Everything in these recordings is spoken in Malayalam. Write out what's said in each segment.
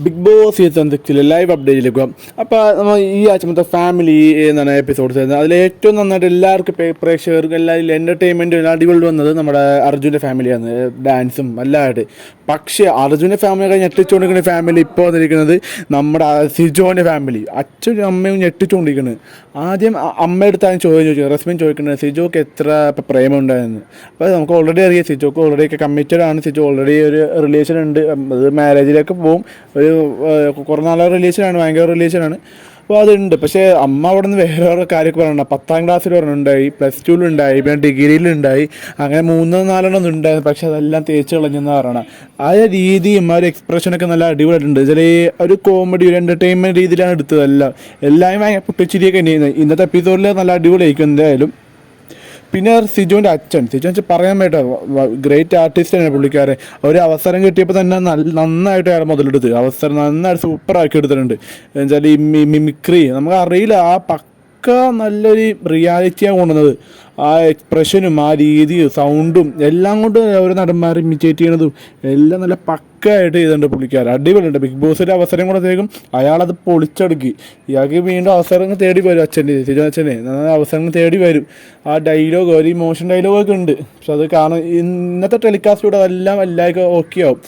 ബിഗ് ബോസ് സീസൺ സിക്സിൽ ലൈവ് അപ്ഡേറ്റിലേക്ക് അപ്പോൾ നമ്മൾ ഈ ആഴ്ച മൊത്തം ഫാമിലി എന്നാണ് എപ്പിസോഡ്സ് വരുന്നത്. അതിൽ ഏറ്റവും നന്നായിട്ട് എല്ലാവർക്കും പ്രേ- പ്രേക്ഷകർക്കും എല്ലാവരും എന്റർടൈൻമെന്റും അടിപൊളി വന്നത് നമ്മുടെ അർജുന്റെ ഫാമിലിയാണ് ഡാൻസും എല്ലാമായിട്ട്. പക്ഷേ അർജുന്റെ ഫാമിലിയൊക്കെ ഞെട്ടിച്ചുകൊണ്ടിരിക്കുന്ന ഫാമിലി ഇപ്പോൾ വന്നിരിക്കുന്നത് നമ്മുടെ സിജോന്റെ ഫാമിലി അച്ഛനും അമ്മയും ഞെട്ടിച്ചുകൊണ്ടിരിക്കുന്നത് ആദ്യം അമ്മയെടുത്ത് ആദ്യം ചോദ്യം ചോദിച്ചു. റസ്മിൻ ചോദിക്കുന്നത് സിജോക്ക് എത്ര പ്രേമം ഉണ്ടായിരുന്നു അപ്പോൾ നമുക്ക് ഓൾറെഡി അറിയാം സിജോക്ക് ഓൾറെഡി ഒക്കെ കമ്മിറ്റഡ് ആണ്. സിജോ ഓൾറെഡി ഒരു റിലേഷൻ ഉണ്ട്. അത് മാരേജിലേക്ക് പോകും. ഒരു കുറേ നാളെ റിലേഷനാണ് ഭയങ്കര റിലേഷനാണ് അപ്പോൾ അതുണ്ട്. പക്ഷേ അമ്മ അവിടെ നിന്ന് വേറെ വേറെ കാര്യമൊക്കെ പറയണ്ട പത്താം ക്ലാസ്സിൽ പറഞ്ഞിട്ടുണ്ടായി പ്ലസ് ടുവിലുണ്ടായി പിന്നെ ഡിഗ്രിയിലുണ്ടായി അങ്ങനെ മൂന്നോ നാലെണ്ണം ഉണ്ടായിരുന്നു. പക്ഷേ അതെല്ലാം തേച്ച് കളഞ്ഞെന്ന് പറയണം. ആ രീതിയും ആ ഒരു എക്സ്പ്രഷനൊക്കെ നല്ല അടിപൊളിയായിട്ടുണ്ട്. ചില ഒരു കോമഡി ഒരു എന്റർടൈൻമെന്റ് രീതിയിലാണ് എടുത്തതെല്ലാം. എല്ലാം ഭയങ്കര പൊട്ടിച്ചിരിയൊക്കെ ഇന്നത്തെ എപ്പിസോഡിൽ നല്ല അടിപൊളിയായിരിക്കും എന്തായാലും. പിന്നെ സിജുവിന്റെ അച്ഛൻ. സിജു വെച്ചാൽ പറയാൻ വേണ്ട ഗ്രേറ്റ് ആർട്ടിസ്റ്റ് ആർട്ടിസ്റ്റാണ് പുള്ളിക്കാരൻ. ഒരു അവസരം കിട്ടിയപ്പോൾ തന്നെ നന്നായിട്ട് അയാൾ മുതലെടുത്ത്. അവസരം നന്നായിട്ട് സൂപ്പർ ആക്കി എടുത്തിട്ടുണ്ട്. എന്നുവെച്ചാൽ ഈ മിമിക്രി. നമുക്ക് അറിയില്ല ആ പക്ക നല്ലൊരു റിയാലിറ്റിയാണ് കൊണ്ടുവന്നത്. ആ എക്സ്പ്രഷനും ആ രീതിയും സൗണ്ടും എല്ലാം കൊണ്ട് ഓരോ നടന്മാർ ഇമിറ്റേറ്റ് ചെയ്യണതും എല്ലാം നല്ല പക്കയായിട്ട് ചെയ്തിട്ടുണ്ട് പുള്ളിക്കാരൻ അടിപൊളിയുണ്ട്. ബിഗ് ബോസിന്റെ അവസരം കൊടുത്തേക്കും. അയാളത് പൊളിച്ചടുക്കി. ഇയാൾക്ക് വീണ്ടും അവസരങ്ങൾ തേടി വരും അച്ഛന്റെ സിജു അച്ഛനെ അവസരങ്ങൾ തേടി വരും. ആ ഡയലോഗ് ഒരു ഇമോഷൻ ഡയലോഗൊക്കെ ഉണ്ട്. പക്ഷെ അത് കാരണം ഇന്നത്തെ ടെലികാസ്റ്റിലൂടെ അതെല്ലാം എല്ലാവർക്കും ഓക്കെ ആവും.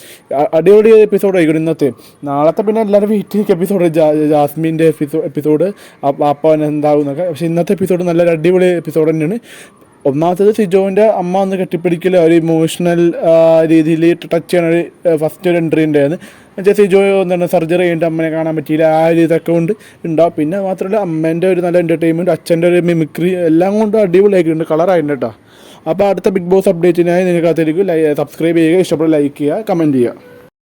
അടിപൊളി എപ്പിസോഡ് ആയിരിക്കും ഇന്നത്തെ. നാളത്തെ പിന്നെ എല്ലാവരും ചെയ്ത എപ്പിസോഡ് ജാസ്മിന്റെ എപ്പിസോഡ് എപ്പിസോഡ് അപ്പം എന്താവും എന്നൊക്കെ. പക്ഷേ ഇന്നത്തെ എപ്പിസോഡ് നല്ലൊരു അടിപൊളി എപ്പിസോഡ് തന്നെയാണ്. ഒന്നാമത്തത് സിജോവിന്റെ അമ്മ ഒന്ന് കെട്ടിപ്പിടിക്കൽ ഒരു ഇമോഷണൽ രീതിയിൽ ടച്ച് ചെയ്യണ ഒരു ഫസ്റ്റ് ഒരു എൻട്രി ഉണ്ടായിരുന്നു. എന്നുവെച്ചാൽ സിജോ എന്താണ് സർജറി കഴിഞ്ഞിട്ട് അമ്മനെ കാണാൻ പറ്റിയില്ല ആ ഒരു ഇതൊക്കെ കൊണ്ട് ഉണ്ടാവും. പിന്നെ മാത്രമല്ല അമ്മേന്റെ ഒരു നല്ല എന്റർടൈൻമെന്റ് അച്ഛന്റെ ഒരു മിമിക്രി എല്ലാം കൊണ്ടും അടിപൊളിയായിട്ടുണ്ട് കളറായിട്ടുണ്ട് കേട്ടോ. അപ്പോൾ അടുത്ത ബിഗ് ബോസ് അപ്ഡേറ്റിനായി നിങ്ങൾക്ക് അകത്തേക്ക് സബ്സ്ക്രൈബ് ചെയ്യുക ഇഷ്ടപ്പെട്ട ലൈക്ക് ചെയ്യുക കമന്റ് ചെയ്യുക.